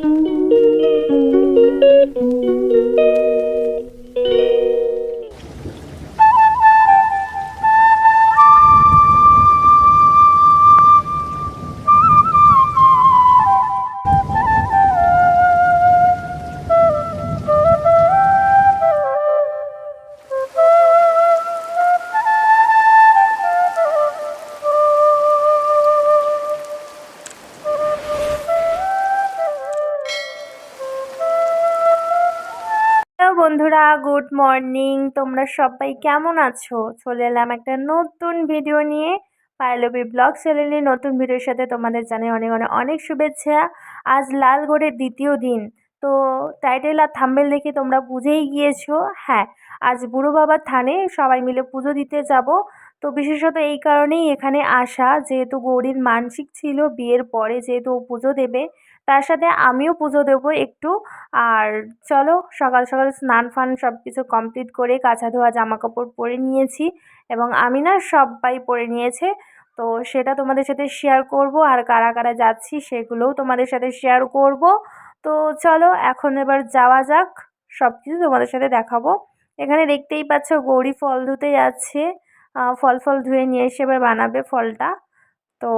Thank you. Good morning. তোমরা সবাই কেমন আছো? চলে এলাম একটা নতুন ভিডিও নিয়ে। পায়লবী ব্লগ চ্যানেলের নতুন ভিডিওর সাথে তোমাদের জানাই অনেক অনেক অনেক শুভেচ্ছা। আজ লালগড়ের দ্বিতীয় দিন। তো টাইটেল আর থাম্বেল দেখে তোমরা বুঝেই গিয়েছো। হ্যাঁ আজ বুড়ো বাবার থানে সবাই মিলে পুজো দিতে যাব। তো বিশেষত এই কারণেই এখানে আসা। যেহেতু গৌরীর মানসিক ছিল, বিয়ের পরে যেহেতু ও পুজো দেবে তার সাথে আমিও পুজো দেবো একটু। আর চলো, সকাল সকাল স্নান ফান সব কিছু কমপ্লিট করে কাচা ধোয়া জামা কাপড় পরে নিয়েছি এবং আমি না সবাই পরে নিয়েছে। তো সেটা তোমাদের সাথে শেয়ার করব আর কারা কারা যাচ্ছি সেগুলোও তোমাদের সাথে শেয়ার করব। তো চলো, এখন এবার যাওয়া যাক সব কিছু তোমাদের সাথে দেখাবো। এখানে দেখতেই পাচ্ছ গৌরী ফল ধুতে যাচ্ছে ফল ফল ধুয়ে নিয়ে এসে এবার বানাবে ফলটা। তো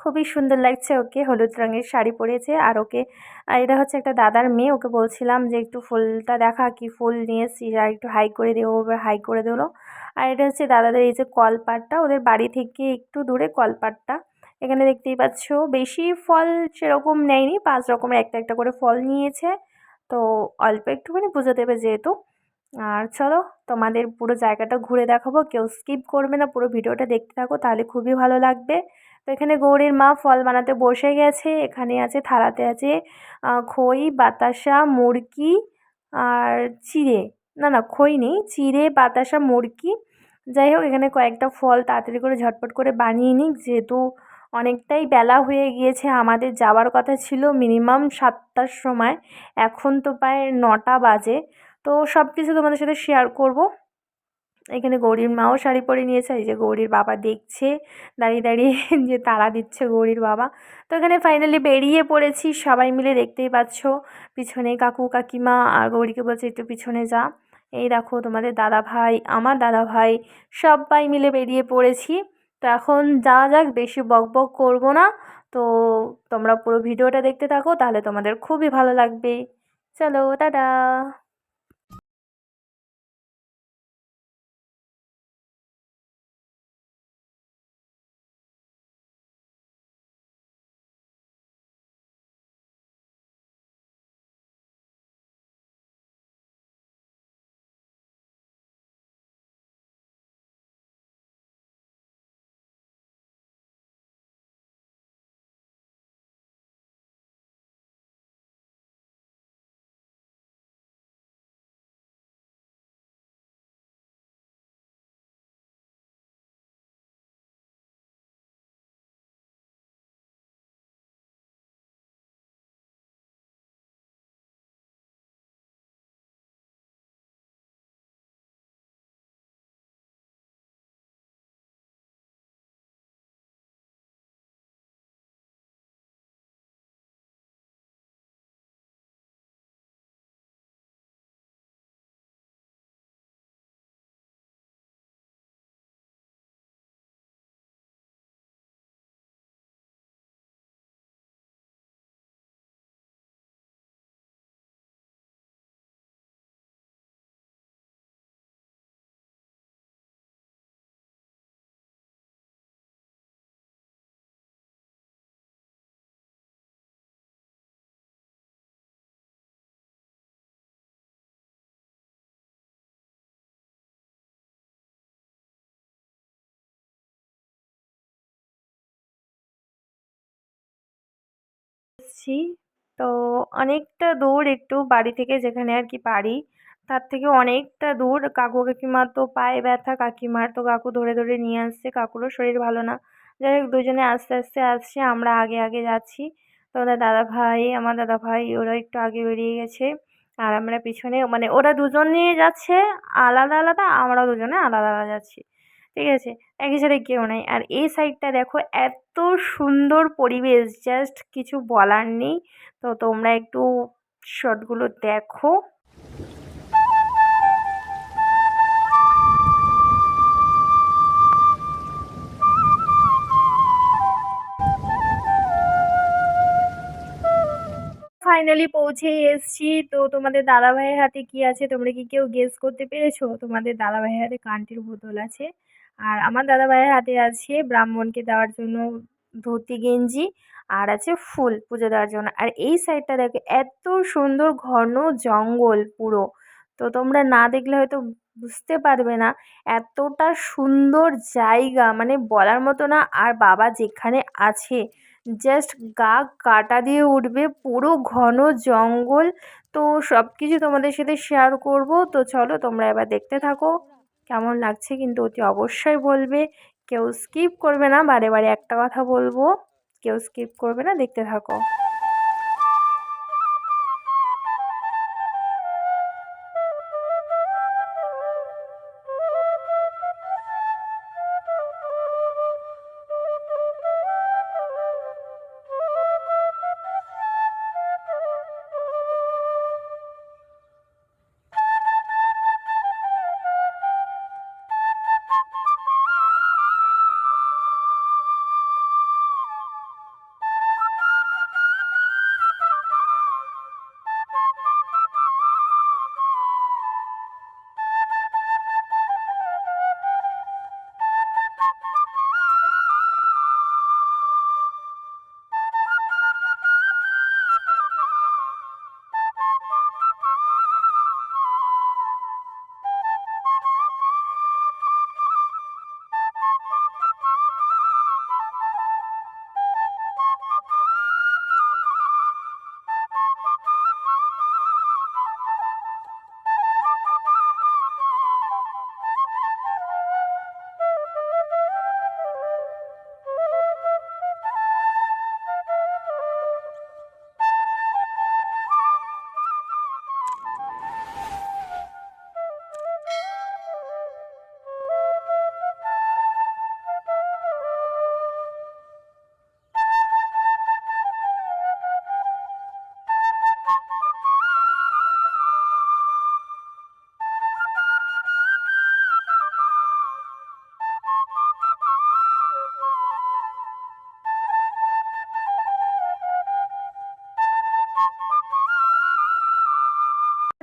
খুবই সুন্দর লাগছে ওকে, হলুদ রঙের শাড়ি পরেছে আর ওকে এটা হচ্ছে একটা দাদার মেয়ে, ওকে বলছিলাম যে একটু ফুলটা দেখা কি ফুল নিয়ে আর একটু হাই করে দেবো এবার হাই করে দিলো আর এটা হচ্ছে দাদাদের এই যে কলপাটটা, ওদের বাড়ি থেকে একটু দূরে কলপাটটা, এখানে দেখতেই পাচ্ছ, বেশি ফল সেরকম নেয়নি, পাঁচ রকমের একটা একটা করে ফল নিয়েছে, তো অল্প একটুখানি পুজো দেবে যেহেতু। আর চলো, তোমাদের পুরো জায়গাটা ঘুরে দেখাবো, কেউ স্কিপ করবে না, পুরো ভিডিওটা দেখতে থাকো, তাহলে খুবই ভালো লাগবে। তো এখানে গৌরীর মা ফল বানাতে বসে গেছে। এখানে আছে, থালাতে আছে খই, বাতাসা, মুরকি আর চিড়ে। না না, খই নেই, চিড়ে, বাতাসা, মুরকি। যাই হোক, এখানে কয়েকটা ফল তাড়াতাড়ি করে ঝটপট করে বানিয়ে নিক। যেহেতু অনেকটাই বেলা হয়ে গিয়েছে, আমাদের যাওয়ার কথা ছিল মিনিমাম সাতটার সময়। এখন তো প্রায় নটা বাজে। তো সব কিছু তোমাদের সাথে শেয়ার করব। এখানে গৌরীর মাও শাড়ি পরে নিয়েছে, এই যে গৌরীর বাবা দেখছে, দাঁড়িয়ে দাঁড়িয়ে যে তারা দিচ্ছে গৌরীর বাবা। তো এখানে ফাইনালি বেরিয়ে পড়েছি, সবাই মিলে দেখতেই পাচ্ছ, পিছনে কাকু, কাকিমা, আর গৌরীকে বলছে, একটু পিছনে যা। এই দেখো তোমাদের দাদা ভাই, আমার দাদা ভাই, সবাই মিলে বেরিয়ে পড়েছি। তো এখন যাওয়া যাক, বেশি বক বক করব না। তো তোমরা পুরো ভিডিওটা দেখতে থাকো, তাহলে তোমাদের খুবই ভালো লাগবে। চলো, টাটা! এসেছি তো অনেকটা দূর একটু বাড়ি থেকে যেখানে আর কি বাড়ি তার থেকে অনেকটা দূর। কাকু কাকিমার তো পায়ে ব্যথা, কাকিমার তো কাকু ধরে ধরে নিয়ে আসছে, কাকুরও শরীর ভালো না। যাই হোক, দুজনে আস্তে আস্তে আসছে, আমরা আগে আগে যাচ্ছি। তো ওদের দাদা ভাই আমার দাদা ভাই ওরা একটু আগে বেরিয়ে গেছে। আর আমরা পিছনে মানে ওরা দুজন নিয়ে যাচ্ছে, আলাদা আলাদা আমরা দুজনে আলাদা আলাদা যাচ্ছি। ঠিক আছে? একই সাথে কেউ নাই। আর এই সাইডটা দেখো, এত সুন্দর পরিবেশ জাস্ট কিছু বলার নেই। তো তোমরা একটু শটগুলো দেখো। ফাইনালি পৌঁছেই এসছি। তো তোমাদের দাদাভাইয়ের হাতে কি আছে? তোমরা কি কেউ গেস করতে পেরেছ? তোমাদের দাদাভাইয়ের হাতে কান্টির বোতল আছে। আর আমার দাদা ভাইয়ের হাতে আছে ব্রাহ্মণকে দেওয়ার জন্য ধুতি গেঞ্জি আর আছে ফুল পুজো দেওয়ার জন্য। আর এই সাইডটা দেখো, এত সুন্দর ঘন জঙ্গল পুরো। তো তোমরা না দেখলে হয়তো বুঝতে পারবে না, এতটা সুন্দর জায়গা। মানে বলার মতো না, আর বাবা যেখানে আছে জাস্ট গা কাটা দিয়ে উঠবে, পুরো ঘন জঙ্গল। তো সব কিছু তোমাদের সাথে শেয়ার করব। তো চলো, তোমরা এবার দেখতে থাকো। কেমন লাগছে কিন্তু অতি অবশ্যই বলবে। কেউ স্কিপ করবে না, বারে বারে একটা কথা বলব। কেউ স্কিপ করবে না, দেখতে থাকো।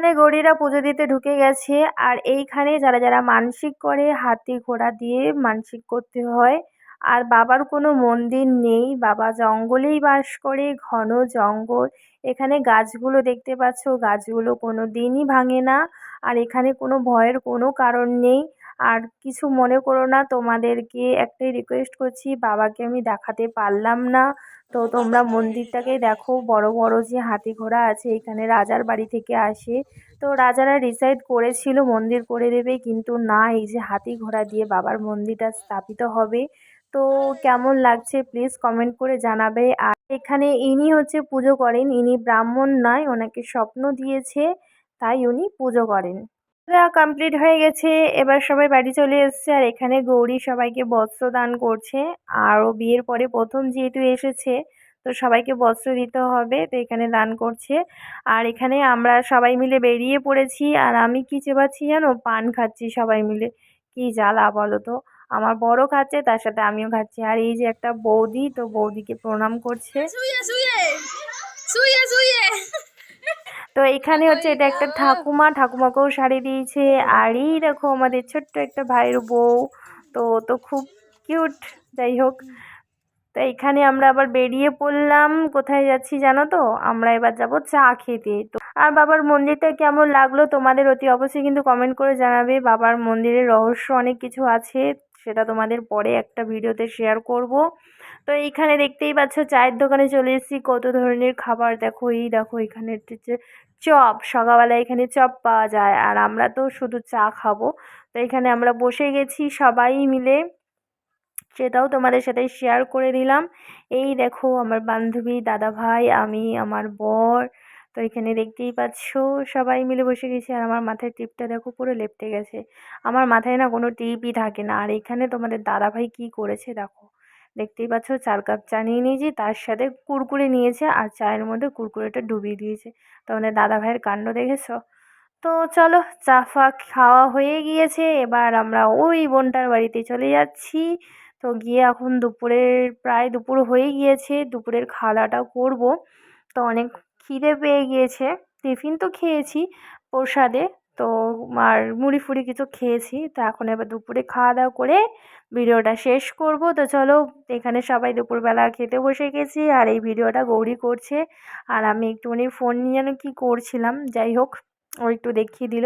এখানে গৌরীরা পুজো দিতে ঢুকে গেছে। আর এইখানে যারা যারা মানসিক করে, হাতি ঘোড়া দিয়ে মানসিক করতে হয়। আর বাবার কোনো মন্দির নেই। বাবা জঙ্গলেই বাস করে, ঘন জঙ্গল। এখানে গাছগুলো দেখতে পাচ্ছ, গাছগুলো কোনো দিনই ভাঙে না। আর এখানে কোনো ভয়ের কোনো কারণ নেই। আর কিছু মনে করো না, তোমাদেরকে একটাই রিকোয়েস্ট করছি, বাবাকে আমি দেখাতে পারলাম না। তো তোমরা মন্দিরটাকে দেখো, বড় বড় যে হাতি ঘোড়া আছে, এখানে রাজার বাড়ি থেকে আসে। তো রাজারা ডিসাইড করেছিল মন্দির করে দেবে, কিন্তু না, এই যে হাতি ঘোড়া দিয়ে বাবার মন্দিরটা স্থাপিত হবে। তো কেমন লাগছে প্লিজ কমেন্ট করে জানাবে। আর এখানে ইনি হচ্ছে পুজো করেন, ইনি ব্রাহ্মণ নয়, ওনাকে স্বপ্ন দিয়েছে, তাই উনি পুজো করেন। কমপ্লিট হয়ে গেছে। এবার সবাই বাড়ি চলে এসছে আর এখানে গৌরী সবাইকে বস্ত্র দান করছে। আরও বিয়ের পরে প্রথম যেহেতু এসেছে, তো সবাইকে বস্ত্র দিতে হবে, তো এখানে দান করছে। আর এখানে আমরা সবাই মিলে বেরিয়ে পড়েছি আর আমি কী চেবাচ্ছি জানো? পান খাচ্ছি সবাই মিলে। কি জ্বালা বলো তো? আমার বড় খাচ্ছে, তার সাথে আমিও খাচ্ছি। আর এই যে একটা বৌদি, তো বৌদিকে প্রণাম করছে। তো এখানে হচ্ছে এটা একটা ঠাকুমা ঠাকুমাকেও শাড়ি দিয়েছে। আর এই দেখো আমাদের ছোট্ট একটা ভাইয়ের বউ। তো তো খুব কিউট যাই হোক। তো এখানে আমরা আবার বেরিয়ে পড়লাম। কোথায় যাচ্ছি জানো তো? আমরা এবার যাব চা খেতে। তো আর বাবার মন্দিরটা কেমন লাগল তোমাদের অতি অবশ্যই কিন্তু কমেন্ট করে জানাবে। বাবার মন্দিরের রহস্য অনেক কিছু আছে সেটা তোমাদের পরে একটা ভিডিওতে শেয়ার করব। তো এইখানে দেখতেই পাচ্ছ চায়ের দোকানে চলে এসেছি। কত ধরনের খাবার দেখো, এই দেখো এখানে হচ্ছে চপ। সকালবেলা এখানে চপ পাওয়া যায় আর আমরা তো শুধু চা খাব। তো এখানে আমরা বসে গেছি সবাই মিলে। সেটাও তোমাদের সাথে শেয়ার করে দিলাম। এই দেখো আমার বান্ধবী, দাদা ভাই, আমি, আমার বর। তো এখানে দেখতেই পাচ্ছ সবাই মিলে বসে গেছি আর আমার মাথায় টিপটা দেখো পুরো লেপটে গেছে। আমার মাথায় না কোনো টিপই থাকে না। আর এখানে তোমাদের দাদাভাই কি করেছে দেখো। দেখতেই পাচ্ছ চার কাপ চা নিয়ে নিয়েছি, তার সাথে কুরকুরে নিয়েছে আর চায়ের মধ্যে কুরকুরেটা ডুবিয়ে দিয়েছে। তোমাদের দাদা ভাইয়ের কাণ্ড দেখেছ? তো চলো চা ফা খাওয়া হয়ে গিয়েছে, এবার আমরা ওই বোনটার বাড়িতে চলে যাচ্ছি। তো গিয়ে এখন দুপুরের, প্রায় দুপুর হয়ে গিয়েছে, দুপুরের খাওয়া দাওয়াটাও করব। তো অনেক খিদে পেয়ে গিয়েছে, টিফিন তো খেয়েছি প্রসাদে। তো আর মুড়ি ফুড়ি কিছু খেয়েছি, তো এখন এবার দুপুরে খাওয়া দাওয়া করে ভিডিওটা শেষ করব। তো চলো, এখানে সবাই দুপুরবেলা খেতে বসে গেছি আর এই ভিডিওটা গৌরী করছে। আর আমি একটুখানি ফোন নিয়ে যেন কী করছিলাম, যাই হোক, ও একটু দেখিয়ে দিল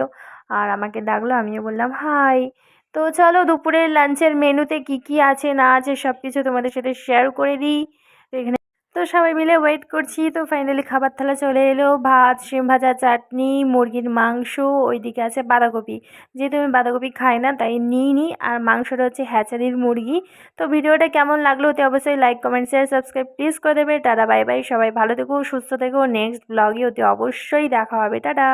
আর আমাকে ডাকলো, আমিও বললাম, হাই। তো চলো, দুপুরের লাঞ্চের মেনুতে কি কি আছে না আছে সব কিছু তোমাদের সাথে শেয়ার করে দিই। তো এখানে তো সবাই মিলে ওয়েট করছি। তো ফাইনালি খাবার থালা চলে এলো। ভাত, শিম ভাজা, চাটনি, মুরগির মাংস, ওইদিকে আছে বাঁধাকপি। যেহেতু আমি বাঁধাকপি খাই না, তাই নিই নি। আর মাংসটা হচ্ছে হ্যাচারির মুরগি। তো ভিডিওটা কেমন লাগল অতি অবশ্যই like comment share subscribe please করে দেবে। টাটা বাই বাই সবাই ভালো থেকো, সুস্থ থেকো। নেক্সট ব্লগে অতি অবশ্যই দেখা হবে। টাটা।